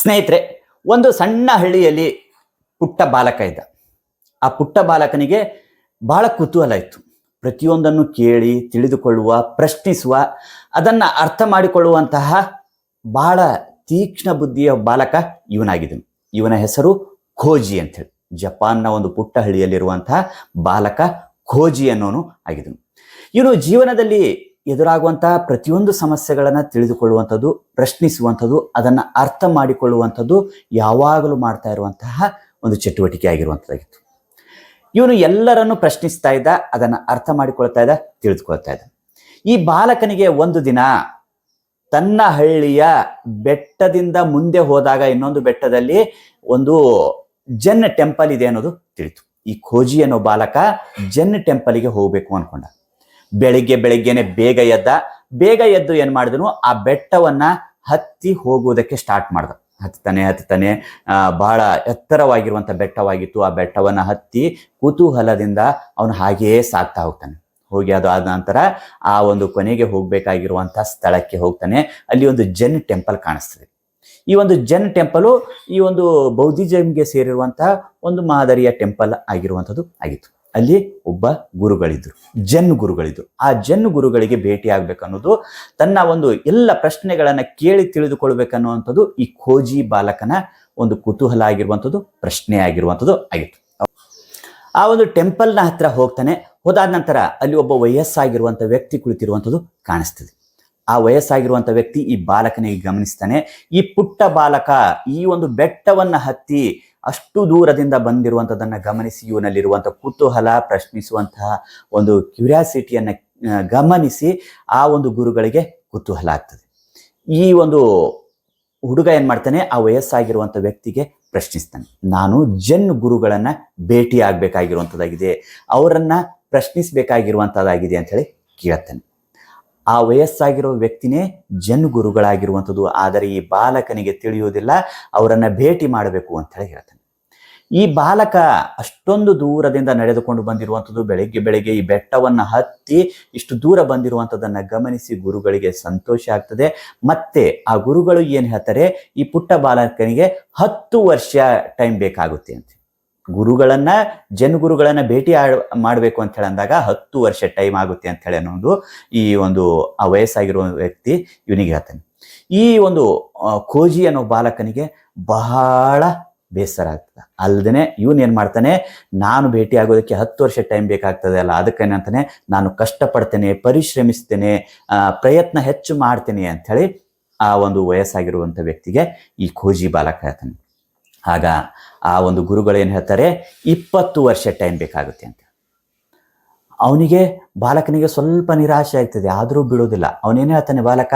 ಸ್ನೇಹಿತರೆ, ಒಂದು ಸಣ್ಣ ಹಳ್ಳಿಯಲ್ಲಿ ಪುಟ್ಟ ಬಾಲಕ ಇದ್ದ. ಆ ಪುಟ್ಟ ಬಾಲಕನಿಗೆ ಬಹಳ ಕುತೂಹಲ ಇತ್ತು. ಪ್ರತಿಯೊಂದನ್ನು ಕೇಳಿ, ತಿಳಿದುಕೊಳ್ಳುವ, ಪ್ರಶ್ನಿಸುವ, ಅದನ್ನು ಅರ್ಥ ಮಾಡಿಕೊಳ್ಳುವಂತಹ ಬಹಳ ತೀಕ್ಷ್ಣ ಬುದ್ಧಿಯ ಬಾಲಕ ಇವನಾಗಿದ್ದನು. ಇವನ ಹೆಸರು ಖೋಜಿ ಅಂತೇಳಿ ಜಪಾನ್ನ ಒಂದು ಪುಟ್ಟ ಹಳ್ಳಿಯಲ್ಲಿರುವಂತಹ ಬಾಲಕ ಖೋಜಿ ಅನ್ನೋನು ಆಗಿದನು ಇವನು ಜೀವನದಲ್ಲಿ ಎದುರಾಗುವಂತಹ ಪ್ರತಿಯೊಂದು ಸಮಸ್ಯೆಗಳನ್ನು ತಿಳಿದುಕೊಳ್ಳುವಂಥದ್ದು, ಪ್ರಶ್ನಿಸುವಂಥದ್ದು, ಅದನ್ನು ಅರ್ಥ ಮಾಡಿಕೊಳ್ಳುವಂಥದ್ದು ಯಾವಾಗಲೂ ಮಾಡ್ತಾ ಇರುವಂತಹ ಒಂದು ಚಟುವಟಿಕೆ ಆಗಿರುವಂಥದ್ದಾಗಿತ್ತು. ಇವನು ಎಲ್ಲರನ್ನು ಪ್ರಶ್ನಿಸ್ತಾ ಇದ್ದ, ಅದನ್ನು ಅರ್ಥ ಮಾಡಿಕೊಳ್ತಾ ಇದ್ದ, ತಿಳಿದುಕೊಳ್ತಾ ಇದ್ದ. ಈ ಬಾಲಕನಿಗೆ ಒಂದು ದಿನ ತನ್ನ ಹಳ್ಳಿಯ ಬೆಟ್ಟದಿಂದ ಮುಂದೆ ಹೋದಾಗ ಇನ್ನೊಂದು ಬೆಟ್ಟದಲ್ಲಿ ಒಂದು ಜನ್ ಟೆಂಪಲ್ ಇದೆ ಅನ್ನೋದು ತಿಳಿತು. ಈ ಖೋಜಿ ಅನ್ನೋ ಬಾಲಕ ಜನ್ ಟೆಂಪಲ್ಗೆ ಹೋಗಬೇಕು ಅನ್ಕೊಂಡ. ಬೆಳಿಗ್ಗೆ ಬೆಳಿಗ್ಗೆನೆ ಬೇಗ ಎದ್ದ, ಬೇಗ ಎದ್ದು ಏನ್ ಮಾಡಿದನು? ಆ ಬೆಟ್ಟವನ್ನ ಹತ್ತಿ ಹೋಗುವುದಕ್ಕೆ ಸ್ಟಾರ್ಟ್ ಮಾಡ್ದ. ಹತ್ತಾನೆ ಹತ್ತಾನೆ ಬಹಳ ಎತ್ತರವಾಗಿರುವಂತ ಬೆಟ್ಟವಾಗಿತ್ತು. ಆ ಬೆಟ್ಟವನ್ನ ಹತ್ತಿ ಕುತೂಹಲದಿಂದ ಅವನು ಹಾಗೆಯೇ ಸಾಗ್ತಾ ಹೋಗ್ತಾನೆ. ಹೋಗಿ ಅದು ಆದ ನಂತರ ಆ ಒಂದು ಕೊನೆಗೆ ಹೋಗ್ಬೇಕಾಗಿರುವಂತ ಸ್ಥಳಕ್ಕೆ ಹೋಗ್ತಾನೆ. ಅಲ್ಲಿ ಒಂದು ಜನ್ ಟೆಂಪಲ್ ಕಾಣಿಸ್ತದೆ. ಈ ಒಂದು ಜನ್ ಟೆಂಪಲು ಈ ಒಂದು ಬೌದ್ಧಿಜಮ್ಗೆ ಸೇರಿರುವಂತಹ ಒಂದು ಮಾದರಿಯ ಟೆಂಪಲ್ ಆಗಿರುವಂಥದ್ದು ಆಗಿತ್ತು. ಅಲ್ಲಿ ಒಬ್ಬ ಗುರುಗಳಿದ್ರು, ಜನ್ ಗುರುಗಳಿದ್ರು. ಆ ಜನ್ ಗುರುಗಳಿಗೆ ಭೇಟಿ ಆಗ್ಬೇಕನ್ನೋದು ತನ್ನ ಒಂದು ಎಲ್ಲ ಪ್ರಶ್ನೆಗಳನ್ನ ಕೇಳಿ ತಿಳಿದುಕೊಳ್ಬೇಕನ್ನುವಂಥದ್ದು ಈ ಖೋಜಿ ಬಾಲಕನ ಒಂದು ಕುತೂಹಲ ಆಗಿರುವಂಥದ್ದು ಪ್ರಶ್ನೆ ಆಗಿರುವಂಥದ್ದು ಆಗಿತ್ತು. ಆ ಒಂದು ಟೆಂಪಲ್ನ ಹತ್ರ ಹೋಗ್ತಾನೆ, ಹೋದಾದ ನಂತರ ಅಲ್ಲಿ ಒಬ್ಬ ವಯಸ್ಸಾಗಿರುವಂಥ ವ್ಯಕ್ತಿ ಕುಳಿತಿರುವಂಥದ್ದು ಕಾಣಿಸ್ತದೆ. ಆ ವಯಸ್ಸಾಗಿರುವಂಥ ವ್ಯಕ್ತಿ ಈ ಬಾಲಕನಿಗೆ ಗಮನಿಸ್ತಾನೆ, ಈ ಪುಟ್ಟ ಬಾಲಕ ಈ ಒಂದು ಬೆಟ್ಟವನ್ನ ಹತ್ತಿ ಅಷ್ಟು ದೂರದಿಂದ ಬಂದಿರುವಂಥದ್ದನ್ನು ಗಮನಿಸಿ ಇವನಲ್ಲಿರುವಂಥ ಕುತೂಹಲ ಪ್ರಶ್ನಿಸುವಂತಹ ಒಂದು ಕ್ಯೂರಿಯಾಸಿಟಿಯನ್ನು ಗಮನಿಸಿ ಆ ಒಂದು ಗುರುಗಳಿಗೆ ಕುತೂಹಲ ಆಗ್ತದೆ. ಈ ಒಂದು ಹುಡುಗ ಏನು ಮಾಡ್ತಾನೆ? ಆ ವಯಸ್ಸಾಗಿರುವಂಥ ವ್ಯಕ್ತಿಗೆ ಪ್ರಶ್ನಿಸ್ತಾನೆ. ನಾನು ಜನ್ ಗುರುಗಳನ್ನು ಭೇಟಿ ಆಗಬೇಕಾಗಿರುವಂಥದ್ದಾಗಿದೆ ಅವರನ್ನು ಪ್ರಶ್ನಿಸಬೇಕಾಗಿರುವಂಥದ್ದಾಗಿದೆ ಅಂತ ಹೇಳಿ ಕೇಳ್ತಾನೆ. ಆ ವಯಸ್ಸಾಗಿರೋ ವ್ಯಕ್ತಿನೇ ಜನ್ ಗುರುಗಳಾಗಿರುವಂಥದ್ದು ಆದರೆ ಈ ಬಾಲಕನಿಗೆ ತಿಳಿಯುವುದಿಲ್ಲ, ಅವರನ್ನು ಭೇಟಿ ಮಾಡಬೇಕು ಅಂತ ಹೇಳಿ ಹೇಳ್ತಾನೆ. ಈ ಬಾಲಕ ಅಷ್ಟೊಂದು ದೂರದಿಂದ ನಡೆದುಕೊಂಡು ಬಂದಿರುವಂಥದ್ದು, ಬೆಳಗ್ಗೆ ಬೆಳಗ್ಗೆ ಈ ಬೆಟ್ಟವನ್ನು ಹತ್ತಿ ಇಷ್ಟು ದೂರ ಬಂದಿರುವಂಥದ್ದನ್ನ ಗಮನಿಸಿ ಗುರುಗಳಿಗೆ ಸಂತೋಷ ಆಗ್ತದೆ. ಮತ್ತೆ ಆ ಗುರುಗಳು ಏನು ಹೇಳ್ತಾರೆ, ಈ ಪುಟ್ಟ ಬಾಲಕನಿಗೆ ಹತ್ತು ವರ್ಷ ಟೈಮ್ ಬೇಕಾಗುತ್ತೆ ಅಂತ. ಗುರುಗಳನ್ನ ಜನ್ ಗುರುಗಳನ್ನ ಭೇಟಿ ಮಾಡಬೇಕು ಅಂತ ಅಂದಾಗ ಹತ್ತು ವರ್ಷ ಟೈಮ್ ಆಗುತ್ತೆ ಅಂತ ಹೇಳಿ ಅನ್ನೋದು ಈ ಒಂದು ಆ ವಯಸ್ಸಾಗಿರುವ ವ್ಯಕ್ತಿ ಇವನಿಗೆ ಹೇಳ್ತಾನೆ. ಈ ಒಂದು ಕೋಜಿ ಅನ್ನೋ ಬಾಲಕನಿಗೆ ಬಹಳ ಬೇಸರ ಆಗ್ತದೆ. ಅಲ್ಲದೆ ಇವನು ಏನ್ ಮಾಡ್ತಾನೆ, ನಾನು ಭೇಟಿ ಆಗೋದಕ್ಕೆ ಹತ್ತು ವರ್ಷ ಟೈಮ್ ಬೇಕಾಗ್ತದೆ ಅಲ್ಲ ಅದಕ್ಕೇನಂತಾನೆ ನಾನು ಕಷ್ಟಪಡ್ತೇನೆ, ಪರಿಶ್ರಮಿಸ್ತೇನೆ ಪ್ರಯತ್ನ ಹೆಚ್ಚು ಮಾಡ್ತೇನೆ ಅಂಥೇಳಿ ಆ ಒಂದು ವಯಸ್ಸಾಗಿರುವಂಥ ವ್ಯಕ್ತಿಗೆ ಈ ಖೋಜಿ ಬಾಲಕ ಹೇಳ್ತಾನೆ. ಆಗ ಆ ಒಂದು ಗುರುಗಳು ಏನು ಹೇಳ್ತಾರೆ, ಇಪ್ಪತ್ತು ವರ್ಷ ಟೈಮ್ ಬೇಕಾಗುತ್ತೆ ಅಂತ. ಅವನಿಗೆ ಬಾಲಕನಿಗೆ ಸ್ವಲ್ಪ ನಿರಾಶೆ ಆಗ್ತದೆ, ಆದರೂ ಬಿಡೋದಿಲ್ಲ ಅವನೇನು ಹೇಳ್ತಾನೆ, ಬಾಲಕ,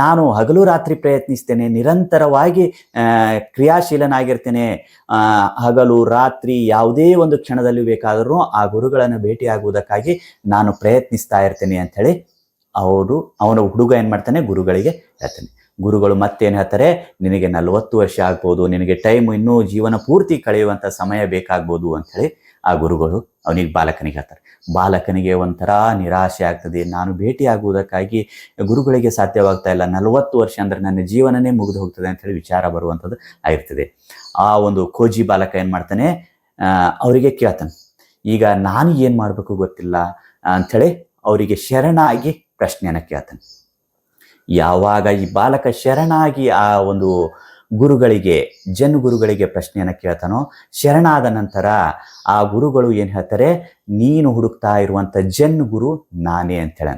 ನಾನು ಹಗಲು ರಾತ್ರಿ ಪ್ರಯತ್ನಿಸ್ತೇನೆ, ನಿರಂತರವಾಗಿ ಕ್ರಿಯಾಶೀಲನಾಗಿರ್ತೇನೆ. ಹಗಲು ರಾತ್ರಿ ಯಾವುದೇ ಒಂದು ಕ್ಷಣದಲ್ಲಿ ಬೇಕಾದರೂ ಆ ಗುರುಗಳನ್ನು ಭೇಟಿಯಾಗುವುದಕ್ಕಾಗಿ ನಾನು ಪ್ರಯತ್ನಿಸ್ತಾ ಇರ್ತೇನೆ ಅಂತ ಹೇಳಿ ಅವರು ಅವನ ಹುಡುಗ ಏನು ಮಾಡ್ತಾನೆ, ಗುರುಗಳಿಗೆ ಹೇಳ್ತಾನೆ. ಗುರುಗಳು ಮತ್ತೇನು ಹೇಳ್ತಾರೆ? ನಿನಗೆ ನಲವತ್ತು ವರ್ಷ ಆಗ್ಬೋದು, ನಿನಗೆ ಟೈಮ್ ಇನ್ನೂ ಜೀವನ ಪೂರ್ತಿ ಕಳೆಯುವಂಥ ಸಮಯ ಬೇಕಾಗ್ಬೋದು ಅಂಥೇಳಿ ಆ ಗುರುಗಳು ಅವನಿಗೆ ಬಾಲಕನಿಗೆ ಹೇಳ್ತಾರೆ. ಬಾಲಕನಿಗೆ ಒಂಥರ ನಿರಾಶೆ ಆಗ್ತದೆ. ನಾನು ಭೇಟಿ ಆಗುವುದಕ್ಕಾಗಿ ಗುರುಗಳಿಗೆ ಸಾಧ್ಯವಾಗ್ತಾ ಇಲ್ಲ. ನಲವತ್ತು ವರ್ಷ ಅಂದ್ರೆ ನನ್ನ ಜೀವನನೇ ಮುಗಿದು ಹೋಗ್ತದೆ ಅಂಥೇಳಿ ವಿಚಾರ ಬರುವಂಥದ್ದು ಆಗಿರ್ತದೆ. ಆ ಒಂದು ಖೋಜಿ ಬಾಲಕ ಏನು ಮಾಡ್ತಾನೆ? ಅವರಿಗೆ ಕೇಳ್ತಾನೆ. ಈಗ ನಾನು ಏನು ಮಾಡಬೇಕು ಗೊತ್ತಿಲ್ಲ ಅಂಥೇಳಿ ಅವರಿಗೆ ಶರಣಾಗಿ ಪ್ರಶ್ನೆಯನ್ನು ಕೇಳ್ತಾನೆ. ಯಾವಾಗ ಈ ಬಾಲಕ ಶರಣಾಗಿ ಆ ಒಂದು ಗುರುಗಳಿಗೆ, ಜನ್ ಗುರುಗಳಿಗೆ ಪ್ರಶ್ನೆಯನ್ನು ಕೇಳ್ತಾನೋ, ಶರಣಾದ ನಂತರ ಆ ಗುರುಗಳು ಏನು ಹೇಳ್ತಾರೆ, ನೀನು ಹುಡುಕ್ತಾ ಇರುವಂತ ಜನ್ ಗುರು ನಾನೇ ಅಂತ ಹೇಳ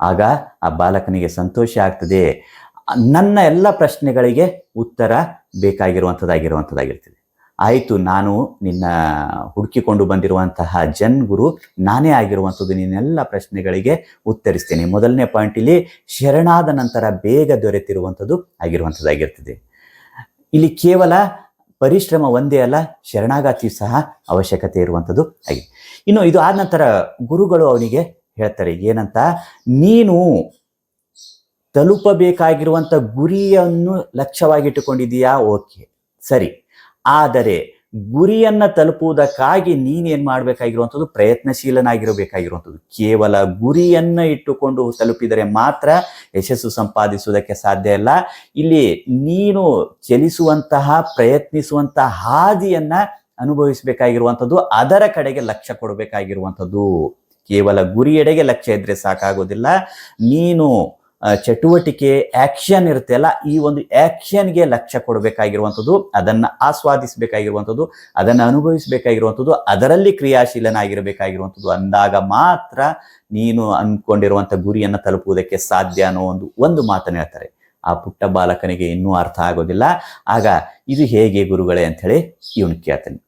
ಆಗ ಆ ಬಾಲಕನಿಗೆ ಸಂತೋಷ ಆಗ್ತದೆ. ನನ್ನ ಎಲ್ಲ ಪ್ರಶ್ನೆಗಳಿಗೆ ಉತ್ತರ ಬೇಕಾಗಿರುವಂಥದ್ದಾಗಿರುವಂಥದ್ದಾಗಿರ್ತದೆ ಆಯಿತು, ನಾನು ನಿನ್ನ ಹುಡುಕಿಕೊಂಡು ಬಂದಿರುವಂತಹ ಜನ್ ಗುರು ನಾನೇ ಆಗಿರುವಂಥದ್ದು, ನಿನ್ನೆಲ್ಲ ಪ್ರಶ್ನೆಗಳಿಗೆ ಉತ್ತರಿಸ್ತೇನೆ. ಮೊದಲನೇ ಪಾಯಿಂಟ್ ಇಲ್ಲಿ ಶರಣಾದ ನಂತರ ಬೇಗ ದೊರೆತಿರುವಂಥದ್ದು ಆಗಿರುವಂಥದ್ದಾಗಿರ್ತದೆ. ಇಲ್ಲಿ ಕೇವಲ ಪರಿಶ್ರಮ ಒಂದೇ ಅಲ್ಲ ಶರಣಾಗತಿ ಸಹ ಅವಶ್ಯಕತೆ ಇರುವಂಥದ್ದು ಆಗಿದೆ. ಇನ್ನು ಇದು ಆದ ನಂತರ ಗುರುಗಳು ಅವನಿಗೆ ಹೇಳ್ತಾರೆ, ಏನಂತ? ನೀನು ತಲುಪಬೇಕಾಗಿರುವಂಥ ಗುರಿಯನ್ನು ಲಕ್ಷ್ಯವಾಗಿಟ್ಟುಕೊಂಡಿದೀಯಾ ಓಕೆ, ಸರಿ. ಆದರೆ ಗುರಿಯನ್ನ ತಲುಪುವುದಕ್ಕಾಗಿ ನೀನೇನ್ ಮಾಡ್ಬೇಕಾಗಿರುವಂಥದ್ದು ಪ್ರಯತ್ನಶೀಲನಾಗಿರಬೇಕಾಗಿರುವಂಥದ್ದು. ಕೇವಲ ಗುರಿಯನ್ನ ಇಟ್ಟುಕೊಂಡು ತಲುಪಿದರೆ ಮಾತ್ರ ಯಶಸ್ಸು ಸಂಪಾದಿಸುವುದಕ್ಕೆ ಸಾಧ್ಯ ಇಲ್ಲ. ಇಲ್ಲಿ ನೀನು ಚಲಿಸುವಂತಹ ಪ್ರಯತ್ನಿಸುವಂತಹ ಹಾದಿಯನ್ನ ಅನುಭವಿಸಬೇಕಾಗಿರುವಂಥದ್ದು, ಅದರ ಕಡೆಗೆ ಲಕ್ಷ್ಯ ಕೊಡಬೇಕಾಗಿರುವಂಥದ್ದು. ಕೇವಲ ಗುರಿಯೆಡೆಗೆ ಲಕ್ಷ್ಯ ಇದ್ರೆ ಸಾಕಾಗೋದಿಲ್ಲ. ನೀನು ಚಟುವಟಿಕೆ ಆಕ್ಷನ್ ಇರುತ್ತೆ ಅಲ್ಲ, ಈ ಒಂದು ಆಕ್ಷನ್ಗೆ ಲಕ್ಷ್ಯ ಕೊಡಬೇಕಾಗಿರುವಂಥದ್ದು, ಅದನ್ನು ಆಸ್ವಾದಿಸಬೇಕಾಗಿರುವಂಥದ್ದು, ಅದನ್ನು ಅನುಭವಿಸಬೇಕಾಗಿರುವಂಥದ್ದು, ಅದರಲ್ಲಿ ಕ್ರಿಯಾಶೀಲನಾಗಿರಬೇಕಾಗಿರುವಂಥದ್ದು ಅಂದಾಗ ಮಾತ್ರ ನೀನು ಅಂದ್ಕೊಂಡಿರುವಂಥ ಗುರಿಯನ್ನು ತಲುಪುವುದಕ್ಕೆ ಸಾಧ್ಯ ಅನ್ನೋ ಒಂದು ಒಂದು ಮಾತನ್ನು ಹೇಳ್ತಾರೆ. ಆ ಪುಟ್ಟ ಬಾಲಕನಿಗೆ ಇನ್ನೂ ಅರ್ಥ ಆಗೋದಿಲ್ಲ. ಆಗ ಇದು ಹೇಗೆ ಗುರುಗಳೇ ಅಂಥೇಳಿ ಇವನು ಕೇಳ್ತಾನೆ.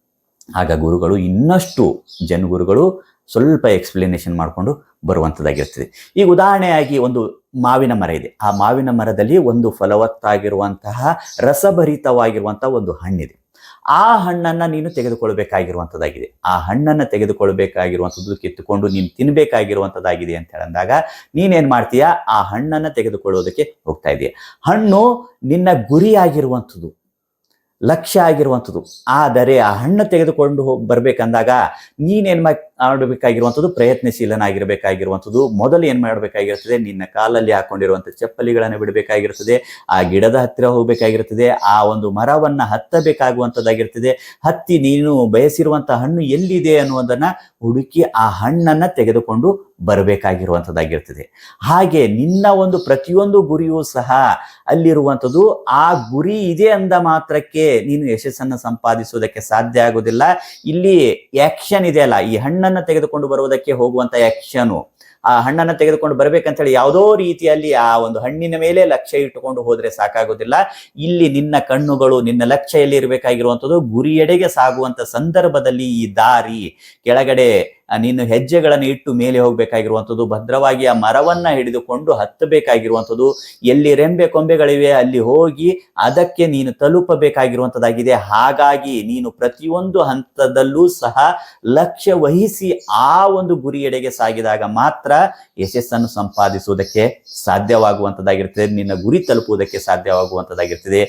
ಆಗ ಗುರುಗಳು ಇನ್ನಷ್ಟು ಜನಗುರುಗಳು ಸ್ವಲ್ಪ ಎಕ್ಸ್ಪ್ಲನೇಷನ್ ಮಾಡಿಕೊಂಡು ಬರುವಂಥದ್ದಾಗಿರ್ತದೆ. ಈಗ ಉದಾಹರಣೆಯಾಗಿ ಒಂದು ಮಾವಿನ ಮರ ಇದೆ. ಆ ಮಾವಿನ ಮರದಲ್ಲಿ ಒಂದು ಫಲವತ್ತಾಗಿರುವಂತಹ ರಸಭರಿತವಾಗಿರುವಂತಹ ಒಂದು ಹಣ್ಣಿದೆ. ಆ ಹಣ್ಣನ್ನ ನೀನು ತೆಗೆದುಕೊಳ್ಬೇಕಾಗಿರುವಂಥದ್ದಾಗಿದೆ ಆ ಹಣ್ಣನ್ನ ತೆಗೆದುಕೊಳ್ಬೇಕಾಗಿರುವಂಥದ್ದು ಕಿತ್ತುಕೊಂಡು ನೀನು ತಿನ್ಬೇಕಾಗಿರುವಂಥದ್ದಾಗಿದೆ ಅಂತ ಹೇಳಿದಾಗ, ನೀನೇನ್ ಮಾಡ್ತೀಯ? ಆ ಹಣ್ಣನ್ನ ತೆಗೆದುಕೊಳ್ಳೋದಕ್ಕೆ ಹೋಗ್ತಾ ಇದೆಯಾ ಹಣ್ಣು ನಿನ್ನ ಗುರಿಯಾಗಿರುವಂಥದ್ದು ಲಕ್ಷ್ಯ ಆಗಿರುವಂಥದ್ದು ಆದರೆ ಆ ಹಣ್ಣು ತೆಗೆದುಕೊಂಡು ಹೋಗಿ, ಬರ್ಬೇಕಂದಾಗ ನೀನೇನ್ ಮಾಡಬೇಕಾಗಿರುವಂಥದ್ದು ಪ್ರಯತ್ನಶೀಲನಾಗಿರಬೇಕಾಗಿರುವಂಥದ್ದು, ಮೊದಲು ಏನು ಮಾಡಬೇಕಾಗಿರ್ತದೆ ನಿನ್ನ ಕಾಲಲ್ಲಿ ಹಾಕೊಂಡಿರುವಂಥ ಚಪ್ಪಲಿಗಳನ್ನು ಬಿಡಬೇಕಾಗಿರ್ತದೆ ಆ ಗಿಡದ ಹತ್ತಿರ ಹೋಗಬೇಕಾಗಿರ್ತದೆ ಆ ಒಂದು ಮರವನ್ನು ಹತ್ತಬೇಕಾಗುವಂಥದ್ದಾಗಿರ್ತದೆ ಹತ್ತಿ ನೀನು ಬಯಸಿರುವಂಥ ಹಣ್ಣು ಎಲ್ಲಿದೆ ಅನ್ನುವುದನ್ನು ಹುಡುಕಿ ಆ ಹಣ್ಣನ್ನು ತೆಗೆದುಕೊಂಡು ಬರಬೇಕಾಗಿರುವಂಥದ್ದಾಗಿರ್ತದೆ ಹಾಗೆ ನಿನ್ನ ಒಂದು ಪ್ರತಿಯೊಂದು ಗುರಿಯೂ ಸಹ ಅಲ್ಲಿರುವಂಥದ್ದು, ಆ ಗುರಿ ಇದೆ ಅಂದ ಮಾತ್ರಕ್ಕೆ ನೀನು ಯಶಸ್ಸನ್ನು ಸಂಪಾದಿಸುವುದಕ್ಕೆ ಸಾಧ್ಯ ಆಗುವುದಿಲ್ಲ. ಇಲ್ಲಿ ಆಕ್ಷನ್ ಇದೆಯಲ್ಲ ಈ ಹಣ್ಣನ್ನು ತೆಗೆದುಕೊಂಡು ಬರುವುದಕ್ಕೆ ಹೋಗುವಂತ ಯಕ್ಷನು. ಆ ಹಣ್ಣನ್ನು ತೆಗೆದುಕೊಂಡು ಬರ್ಬೇಕಂತ ಹೇಳಿ ಯಾವುದೋ ರೀತಿಯಲ್ಲಿ ಆ ಒಂದು ಹಣ್ಣಿನ ಮೇಲೆ ಲಕ್ಷ್ಯ ಇಟ್ಟುಕೊಂಡು ಹೋದ್ರೆ ಸಾಕಾಗೋದಿಲ್ಲ ಇಲ್ಲಿ ನಿನ್ನ ಕಣ್ಣುಗಳು ನಿನ್ನ ಲಕ್ಷ್ಯ ಎಲ್ಲಿ ಇರಬೇಕಾಗಿರುವಂಥದ್ದು ಗುರಿಯೆಡೆಗೆ ಸಾಗುವಂತ ಸಂದರ್ಭದಲ್ಲಿ ಈ ದಾರಿ. ಕೆಳಗಡೆ ನೀನು ಹೆಜ್ಜೆಗಳನ್ನು ಇಟ್ಟು ಮೇಲೆ ಹೋಗಬೇಕಾಗಿರುವಂಥದ್ದು, ಭದ್ರವಾಗಿ ಆ ಮರವನ್ನ ಹಿಡಿದುಕೊಂಡು ಹತ್ತಬೇಕಾಗಿರುವಂಥದ್ದು, ಎಲ್ಲಿ ರೆಂಬೆ ಕೊಂಬೆಗಳಿವೆ ಅಲ್ಲಿ ಹೋಗಿ ಅದಕ್ಕೆ ನೀನು ತಲುಪಬೇಕಾಗಿರುವಂಥದ್ದಾಗಿದೆ. ಹಾಗಾಗಿ ನೀನು ಪ್ರತಿಯೊಂದು ಹಂತದಲ್ಲೂ ಸಹ ಲಕ್ಷ್ಯ ವಹಿಸಿ ಆ ಒಂದು ಗುರಿಯೆಡೆಗೆ ಸಾಗಿದಾಗ ಮಾತ್ರ ಯಶಸ್ಸನ್ನು ಸಂಪಾದಿಸುವುದಕ್ಕೆ ಸಾಧ್ಯವಾಗುವಂಥದ್ದಾಗಿರ್ತದೆ ನಿನ್ನ ಗುರಿ ತಲುಪುವುದಕ್ಕೆ ಸಾಧ್ಯವಾಗುವಂಥದ್ದಾಗಿರ್ತದೆ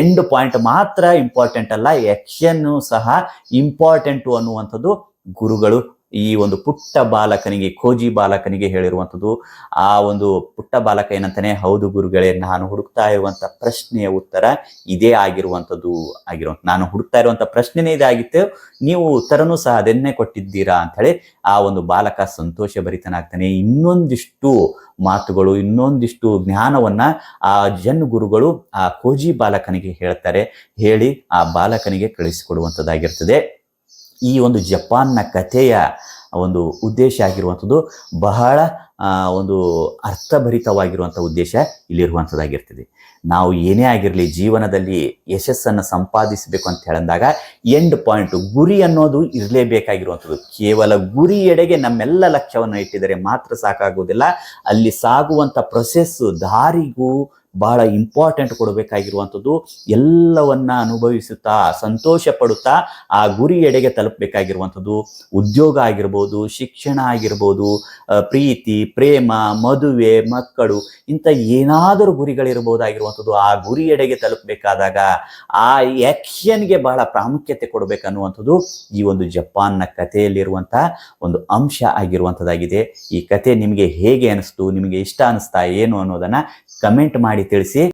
ಎಂಡ್ ಪಾಯಿಂಟ್ ಮಾತ್ರ ಇಂಪಾರ್ಟೆಂಟ್ ಅಲ್ಲ ಯಕ್ಷನ್ನು ಸಹ ಇಂಪಾರ್ಟೆಂಟು ಅನ್ನುವಂಥದ್ದು ಗುರುಗಳು ಈ ಒಂದು ಪುಟ್ಟ ಬಾಲಕನಿಗೆ ಕೋಜಿ ಬಾಲಕನಿಗೆ ಹೇಳಿರುವಂಥದ್ದು, ಆ ಒಂದು ಪುಟ್ಟ ಬಾಲಕ ಏನಂತಾನೆ, ಹೌದು ಗುರುಗಳೇ, ನಾನು ಹುಡುಕ್ತಾ ಇರುವಂಥ ಪ್ರಶ್ನೆಯ ಉತ್ತರ ಇದೇ ಆಗಿರುವಂಥದ್ದು ಆಗಿರುವಂಥ, ನಾನು ಹುಡುಕ್ತಾ ಇರುವಂಥ ಪ್ರಶ್ನೆನೇ ಇದಾಗಿತ್ತು ನೀವು ಉತ್ತರನೂ ಸಹ ಅದನ್ನೇ ಕೊಟ್ಟಿದ್ದೀರಾ? ಅಂತ ಹೇಳಿ ಆ ಒಂದು ಬಾಲಕ ಸಂತೋಷ ಭರಿತನಾಗ್ತಾನೆ. ಇನ್ನೊಂದಿಷ್ಟು ಮಾತುಗಳು, ಇನ್ನೊಂದಿಷ್ಟು ಜ್ಞಾನವನ್ನ ಆ ಜನ್ ಗುರುಗಳು ಆ ಕೋಜಿ ಬಾಲಕನಿಗೆ ಹೇಳ್ತಾರೆ. ಹೇಳಿ ಆ ಬಾಲಕನಿಗೆ ಕಳಿಸಿಕೊಡುವಂಥದ್ದಾಗಿರ್ತದೆ. ಈ ಒಂದು ಜಪಾನ್ನ ಕಥೆಯ ಒಂದು ಉದ್ದೇಶ ಆಗಿರುವಂಥದ್ದು ಬಹಳ ಒಂದು ಅರ್ಥಭರಿತವಾಗಿರುವಂಥ ಉದ್ದೇಶ ಇಲ್ಲಿರುವಂಥದ್ದಾಗಿರ್ತದೆ. ನಾವು ಏನೇ ಆಗಿರಲಿ ಜೀವನದಲ್ಲಿ ಯಶಸ್ಸನ್ನು ಸಂಪಾದಿಸಬೇಕು ಅಂತ ಹೇಳಿದಾಗ ಎಂಡ್ ಪಾಯಿಂಟ್ ಗುರಿ ಅನ್ನೋದು ಇರಲೇಬೇಕಾಗಿರುವಂಥದ್ದು. ಕೇವಲ ಗುರಿಯೆಡೆಗೆ ನಮ್ಮೆಲ್ಲ ಲಕ್ಷ್ಯವನ್ನು ಇಟ್ಟಿದರೆ ಮಾತ್ರ ಸಾಕಾಗುವುದಿಲ್ಲ. ಅಲ್ಲಿ ಸಾಗುವಂಥ ಪ್ರೊಸೆಸ್ಸು ದಾರಿಗೂ ಬಹಳ ಇಂಪಾರ್ಟೆಂಟ್ ಕೊಡಬೇಕಾಗಿರುವಂಥದ್ದು ಎಲ್ಲವನ್ನ ಅನುಭವಿಸುತ್ತಾ ಸಂತೋಷ ಪಡುತ್ತಾ ಆ ಗುರಿ ಎಡೆಗೆ ತಲುಪಬೇಕಾಗಿರುವಂಥದ್ದು. ಉದ್ಯೋಗ ಆಗಿರ್ಬೋದು, ಶಿಕ್ಷಣ ಆಗಿರ್ಬೋದು ಪ್ರೀತಿ, ಪ್ರೇಮ, ಮದುವೆ, ಮಕ್ಕಳು ಇಂಥ ಏನಾದರೂ ಗುರಿಗಳಿರ್ಬೋದಾಗಿರುವಂಥದ್ದು ಆ ಗುರಿ ಎಡೆಗೆ ತಲುಪಬೇಕಾದಾಗ ಆ ಆ್ಯಕ್ಷನ್ಗೆ ಬಹಳ ಪ್ರಾಮುಖ್ಯತೆ ಕೊಡಬೇಕನ್ನುವಂಥದ್ದು ಈ ಒಂದು ಜಪಾನ್ನ ಕಥೆಯಲ್ಲಿರುವಂಥ ಒಂದು ಅಂಶ ಆಗಿರುವಂಥದ್ದಾಗಿದೆ. ಈ ಕತೆ ನಿಮಗೆ ಹೇಗೆ ಅನಿಸ್ತು, ನಿಮಗೆ ಇಷ್ಟ ಅನಿಸ್ತಾ, ಏನು ಅನ್ನೋದನ್ನು ಕಮೆಂಟ್ ಮಾಡಿ. ತಿಳಿಸಿ